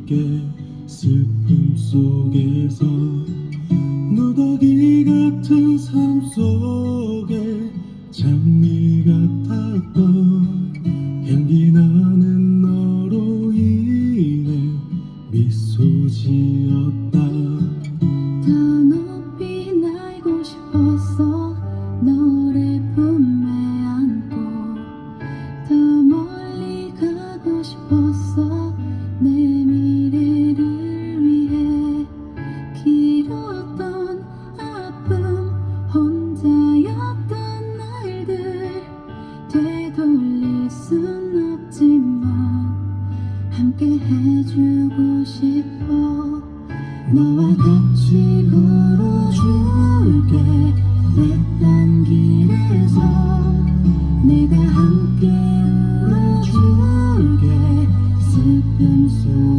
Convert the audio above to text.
모르게 슬픔 속에서 누더기 같은 삶 속에 잠 함께 해주고 싶어. 너와 같이 걸어줄게. 내딴 길에서 내가 함께 울어줄게. 슬픔 속